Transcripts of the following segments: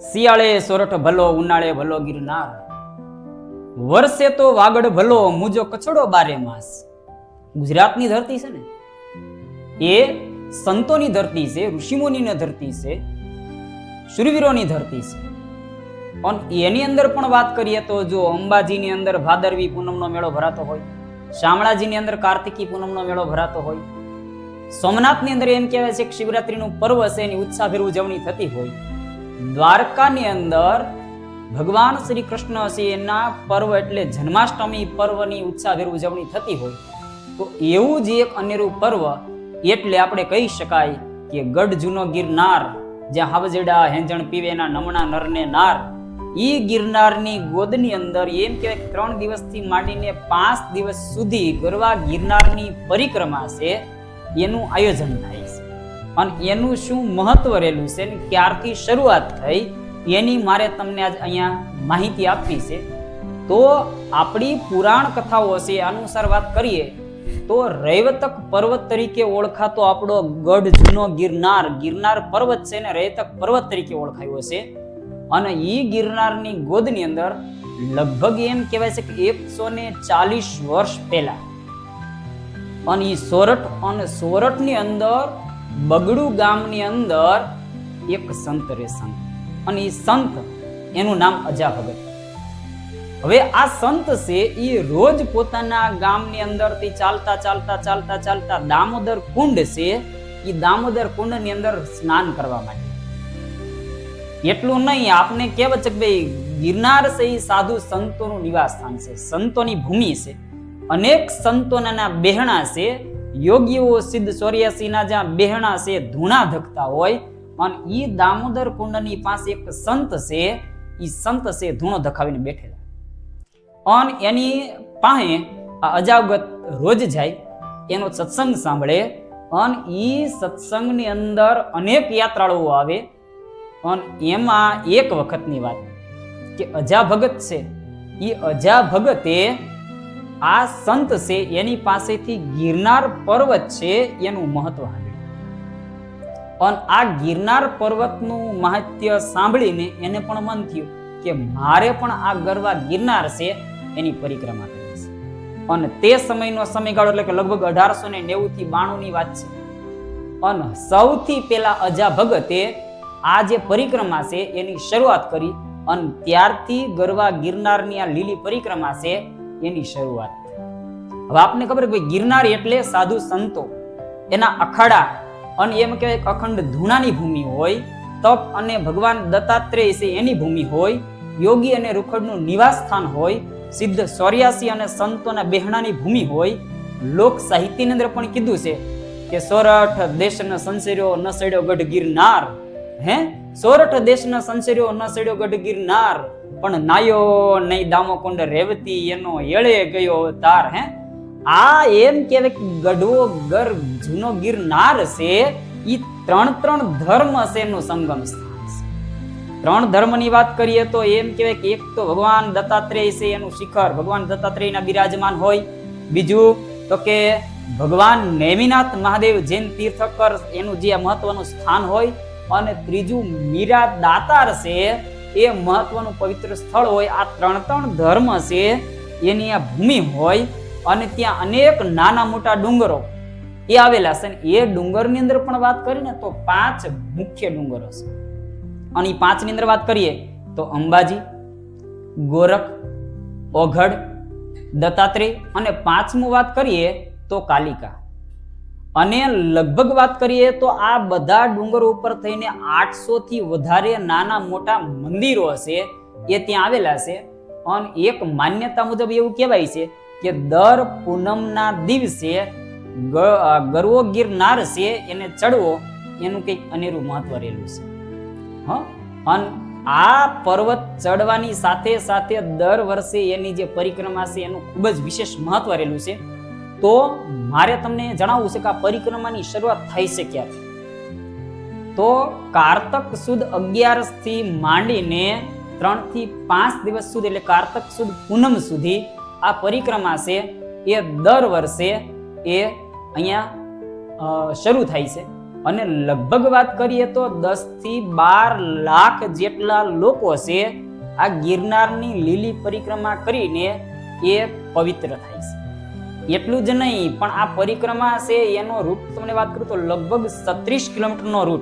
શિયાળે સોરઠ ભલો, ઉનાળે ભલો ગિરનાર. વર્ષે તો વાગડ ભલો, મુજો કચડો બારે માસ. ગુજરાતની ધરતી છે ને, એ સંતોની ધરતી છે, ઋષિમુનિની ધરતી છે શૂરવીરોની ધરતી છે. અને એની અંદર પણ વાત કરીએ તો જો અંબાજીની અંદર ભાદરવી પૂનમનો મેળો ભરાતો હોય, શામળાજીની અંદર કાર્તિકી પૂનમનો મેળો ભરાતો હોય સોમનાથની અંદર એમ કહેવાય છે કે શિવરાત્રીનું પર્વ છે, એની ઉત્સાહભેર ઉજવણી થતી હોય. દ્વારકાની અંદર ભગવાન શ્રી કૃષ્ણ છે, એના પર્વ એટલે જન્માષ્ટમી પર્વની ઉત્સાહભેર ઉજવણી થતી હોય. તો એવું જ એક અનેરું પર્વ એટલે આપણે કહી શકાય કે ગઢ જૂનો ગિરનાર, જ્યાં હાવજેડા હેંજણ પીવેના નમણા નરને નાર. એ ગિરનારની ગોદની અંદર એમ કહેવાય ત્રણ દિવસથી માંડીને પાંચ દિવસ સુધી ગરવા ગિરનારની પરિક્રમા છે. એનું આયોજન થાય છે. અને એનું શું મહત્વ રહેલું છે ને ક્યારથી શરૂઆત થઈ, એની મારે તમને આજ અહીંયા માહિતી આપવી છે. તો આપણી પુરાણ કથાઓ છે અનુસાર વાત કરીએ, તો રૈવતક પર્વત તરીકે ઓળખાતો આપણો ગઢ, જૂનો ગિરનાર. ગિરનાર પર્વત છે ને રૈવતક પર્વત તરીકે ઓળખાયો છે. અને એ ગિરનારની ગોદની અંદર લગભગ એમ કહેવાય છે કે એકસો ને ચાલીસ વર્ષ પહેલા અને એ સોરઠ અને સોરઠની અંદર, બગડુ ગામની અંદર એક સંત રહે સંત અને એ સંત, એનું નામ અજા ભગત હવે આ સંત છે એ રોજ પોતાના ગામની અંદરથી ચાલતા ચાલતા ચાલતા ચાલતા દામોદર કુંડ છે એ દામોદર કુંડની અંદર સ્નાન કરવા માટે એટલું નહીં, આપને કહેવત છે કે ભાઈ ગિરનાર છે એ સાધુ સંતોનું નિવાસ સ્થાન છે. સંતોની ભૂમિ છે. અનેક સંતોના બહેણા છે. યોગીઓ સિદ્ધ ચોર્યાસીના જ્યાં બહેણા છે, ધૂણા ધકતા હોય અને એ દામોદર કુંડની પાસે એક સંત છે એ સંત છે ધૂણો ધખાવીને બેઠેલા. અને એની પાસે આ અજાવગત રોજ જાય, એનો સત્સંગ સાંભળે, અને એ સત્સંગની અંદર અનેક યાત્રાળુઓ આવે, અને એમાં એક વખતની વાત કે અજા ભગત છે. એ અજા ભગતે આ સંત છે, એની પાસેથી ગિરનાર પર્વત છે, એનું મહત્વ સાંભળ્યું અને આ ગિરનાર પર્વતનું મહત્ય સાંભળીને એને પણ મન થયું કે મારે પણ આ ગરવા ગિરનાર છે, એની પરિક્રમા કરવી છે. અને તે સમયનો સમયગાળો એટલે કે લગભગ અઢારસો ને નેવું થી બાણું વાત છે. અને સૌથી પહેલા અજા ભગતે આ જે પરિક્રમા છે, એની શરૂઆત કરી અને ત્યારથી ગરવા ગિરનારની આ લીલી પરિક્રમા છે એની શરૂઆત હવે આપને ખબર કે ગિરનાર એટલે સાધુ સંતો. એના અખાડા અને એમ કહેવાય અખંડ ધૂણાની ભૂમિ હોય, તપ અને ભગવાન દત્તાત્રેય છે એની ભૂમિ હોય, યોગી અને રૂખડનું નિવાસ સ્થાન હોય, સિદ્ધ સૌર્યાસી અને સંતોના બેહણાની ભૂમિ હોય. લોક સાહિત્યની અંદર પણ કીધું છે કે સોરઠ, દેશનો સંસેર્યો ન સડ્યો ગઢ ગિરનાર. હે? સોરઠ દેશના સંસર્યો નસડ્યો ગઢ ગિરનાર પણ નાયો નહીં દામોકુંડ રેવતી, એનો એળે ગયો તાર હે? આ એમ કે ગઢવો ગર જૂનો ગિરનાર છે. ઈ ત્રણ ત્રણ ધર્મ છે એનું સંગમ સ્થાન છે. ત્રણ ધર્મની વાત કરીએ તો એમ કહેવાય કે એક તો ભગવાન દત્તાત્રેય છે, એનું શિખર. ભગવાન દત્તાત્રેયના બિરાજમાન હોય. બીજું તો કે ભગવાન નેમિનાથ મહાદેવ જૈન તીર્થકર, એનું જે મહત્વનું સ્થાન હોય અને ત્રીજું મીરા દાતાર છે, એ મહત્વનું પવિત્ર સ્થળ હોય, આ ત્રણ ત્રણ ધર્મ છે, એની આ ભૂમિ હોય, અને ત્યાં અનેક નાના મોટા ડુંગરો એ આવેલા છે. ને એ ડુંગરની અંદર પણ વાત કરીને તો પાંચ મુખ્ય ડુંગરો છે. અને એ પાંચની અંદર વાત કરીએ તો અંબાજી, ગોરખ, ઓઘડ, દત્તાત્રેય અને પાંચમું વાત કરીએ તો કાલિકા. અને લગભગ વાત કરીએ તો આ બધા ડુંગરો ઉપર થઈને આઠસો થી વધારે નાના મોટા મંદિરો હશે, એ ત્યાં આવેલા છે. અને એક માન્યતા મુજબ એવું કહેવાય છે કે દર પૂનમના દિવસે ગરવો ગિરનાર છે, એને ચડવો, એનું કંઈક અનેરું મહત્વ રહેલું છે. હ? અને આ પર્વત ચડવાની સાથે સાથે દર વર્ષે એની જે પરિક્રમા છે, એનું ખૂબ જ વિશેષ મહત્વ રહેલું છે. તો મારે તમને જણાવવું છે કે આ પરિક્રમાની શરૂઆત થઈ છે ક્યારે? તો કારતક સુદ અગિયારસથી માંડીને ત્રણથી પાંચ દિવસ સુધી એટલે કારતક સુદ પૂનમ સુધી આ પરિક્રમા છે એ દર વર્ષે એ અહીંયા શરૂ થાય છે. અને લગભગ વાત કરીએ તો દસથી બાર લાખ જેટલા લોકો છે આ ગિરનારની લીલી પરિક્રમા કરીને એ પવિત્ર થાય છે. એટલું જ નહીં, પણ આ પરિક્રમા છે એનો રૂટ તમને વાત કરું તો લગભગ સત્રીસ કિલોમીટરનો રૂટ.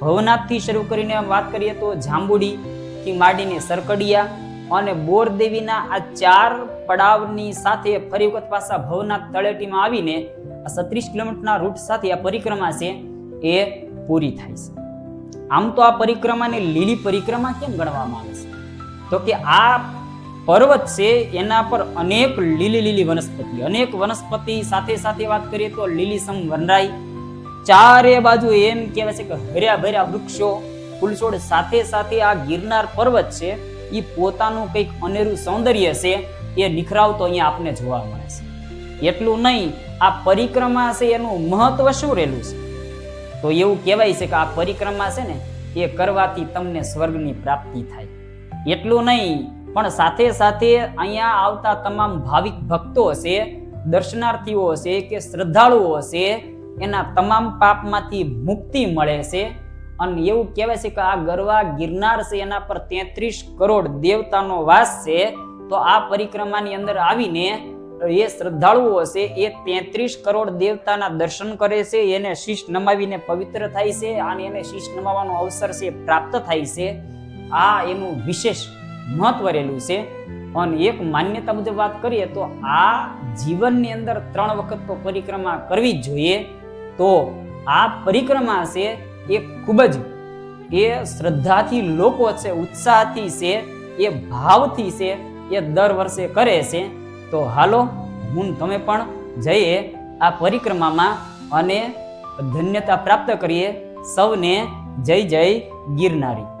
ભવનાથથી શરૂ કરીને વાત કરીએ તો જાંબુડી થી માંડીને સરકડિયા અને બોરદેવીના આ ચાર પડાવની સાથે ફરી વખત પાછા ભવનાથ તળેટીમાં આવીને આ સત્રીસ કિલોમીટરના રૂટ સાથે આ પરિક્રમા છે એ પૂરી થાય છે. આમ તો આ પરિક્રમાને લીલી પરિક્રમા કેમ ગણવામાં આવે છે? તો કે આ પર્વત છે, એના પર અનેક લીલી લીલી વનસ્પતિ. અનેક વનસ્પતિ સાથે સાથે વાત કરીએ તો લીલીસમ વનરાઈ. ચારે બાજુ એમ કહેવાય છે કે હર્યા ભર્યા વૃક્ષો. ફૂલછોડ સાથે સાથે આ ગિરનાર પર્વત છે એ પોતાનું કંઈક અનેરું સૌંદર્ય છે, એ નિખરાવતો અહીંયા આપને જોવા મળે છે. એટલું નહીં, આ પરિક્રમા છે, એનું મહત્વ શું રહેલું છે? તો એવું કહેવાય છે કે આ પરિક્રમા છે ને, એ કરવાથી તમને સ્વર્ગની પ્રાપ્તિ થાય. એટલું નહીં પણ સાથે સાથે અહીંયા આવતા તમામ ભાવિક ભક્તો હશે, દર્શનાર્થીઓ હશે કે શ્રદ્ધાળુઓ હશે, એના તમામ પાપમાંથી મુક્તિ મળે છે. અને એવું કહેવાય છે કે આ ગરવા ગિરનાર છે, એના પર તેત્રીસ કરોડ દેવતાનો વાસ છે. તો આ પરિક્રમાની અંદર આવીને એ શ્રદ્ધાળુઓ હશે, એ તેત્રીસ કરોડ દેવતાના દર્શન કરે છે, એને શીશ નમાવીને પવિત્ર થાય છે, અને એને શીશ નમાવાનો અવસર છે, પ્રાપ્ત થાય છે. આ એનું વિશેષ મહત્વ રહેલું છે. અને એક માન્યતા મુજબ વાત કરીએ તો આ જીવનની અંદર ત્રણ વખત તો પરિક્રમા કરવી જ જોઈએ. તો આ પરિક્રમા છે એ ખૂબ જ એ શ્રદ્ધાથી લોકો છે, ઉત્સાહથી છે, એ ભાવથી છે, એ દર વર્ષે કરે છે. તો હાલો, હું તમે પણ જઈએ આ પરિક્રમામાં અને ધન્યતા પ્રાપ્ત કરીએ. સૌને જય જય ગિરનારી.